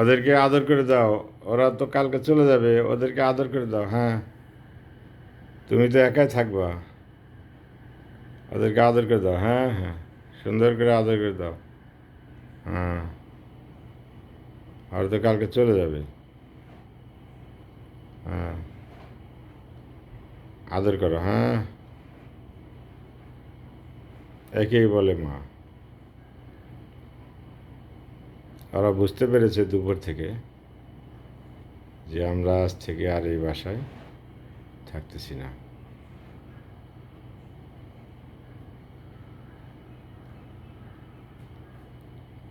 ওদেরকে আদর করে দাও। ওরা তো কালকে চলে যাবে, ওদেরকে আদর করে দাও। হ্যাঁ তুমি তো একাই থাকবা। ওদেরকে আদর করে দাও। হ্যাঁ হ্যাঁ সুন্দর করে আদর করে দাও। হ্যাঁ আর তো কালকে চলে যাবে। হ্যাঁ আদর করো। হ্যাঁ একেই বলে মা। ওরা বুঝতে পেরেছে দুপুর থেকে যে আমরা আজ থেকে আর এই বাসায় থাকতেছি না।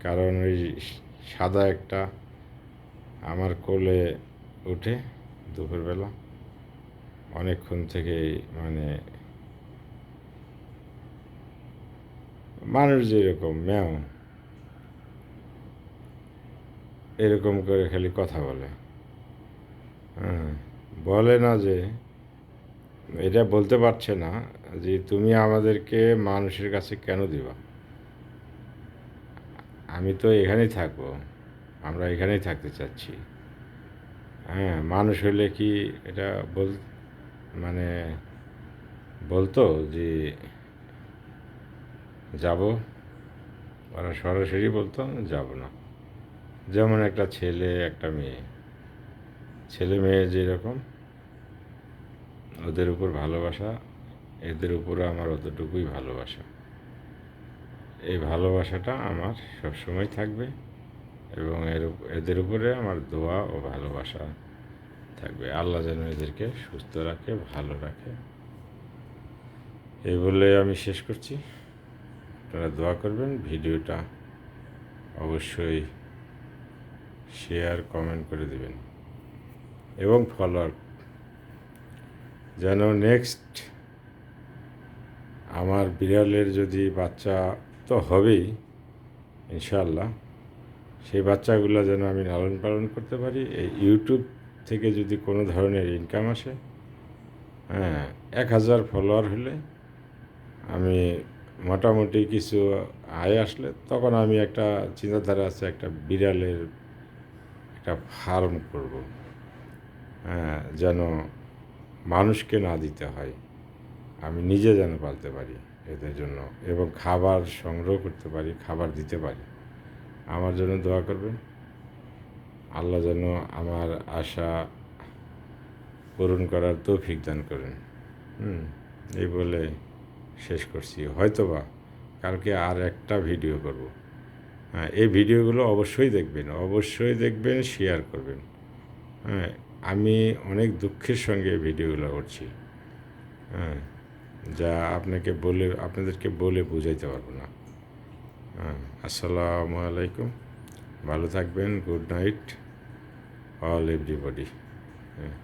কারণ ওই সাদা একটা আমার কোলে উঠে দুপুরবেলা অনেকক্ষণ থেকে মানে মানুষ যেরকম, ম্যাও। এরকম করে খালি কথা বলে। হ্যাঁ বলে না যে, এটা বলতে পারছে না যে তুমি আমাদেরকে মানুষের কাছে কেন দিবা? আমি তো এখানেই থাকব, আমরা এখানেই থাকতে চাচ্ছি। হ্যাঁ মানুষ হলে কি এটা বল মানে বলতো যে যাব? ওরা সরাসরি বলতো, যাব না। যেমন একটা ছেলে, একটা মেয়ে। ছেলে মেয়ে যেরকম, ওদের উপর ভালোবাসা, এদের উপরে আমার অতটুকুই ভালোবাসা। এই ভালোবাসাটা আমার সবসময় থাকবে এবং এর এদের উপরে আমার দোয়া ও ভালোবাসা থাকবে। আল্লাহ যেন এদেরকে সুস্থ রাখে, ভালো রাখে। এই বলে আমি শেষ করছি। আপনারা দোয়া করবেন, ভিডিওটা অবশ্যই শেয়ার কমেন্ট করে দেবেন। এবং ফলোয়ার যেন নেক্সট আমার বিড়ালের যদি বাচ্চা তো হবেই ইনশাল্লাহ সেই বাচ্চাগুলো যেন আমি লালন পালন করতে পারি। এই ইউটিউব থেকে যদি কোনো ধরনের ইনকাম আসে হ্যাঁ এক হাজার ফলোয়ার হলে আমি মোটামুটি কিছু আয় আসলে, তখন আমি একটা চিন্তাধারা আছে, একটা বিড়ালের একটা ফার্ম করব। হ্যাঁ যেন মানুষকে না দিতে হয়, আমি নিজে যেন পালতে পারি এদের জন্য এবং খাবার সংগ্রহ করতে পারি, খাবার দিতে পারি। আমার জন্য দোয়া করবেন। আল্লাহ যেন আমার আশা পূরণ করার তৌফিক দান করেন। হুম, এই বলে শেষ করছি। হয়তোবা কালকে আর একটা ভিডিও করব। হ্যাঁ এই ভিডিওগুলো অবশ্যই দেখবেন অবশ্যই দেখবেন শেয়ার করবেন। হ্যাঁ আমি অনেক দুঃখের সঙ্গে এই ভিডিওগুলো করছি। হ্যাঁ যা আপনাকে বলে, আপনাদেরকে বলে বুঝাইতে পারব না। হ্যাঁ আসসালামু আলাইকুম। ভালো থাকবেন, গুড নাইট, অল এভরিবডি। হ্যাঁ।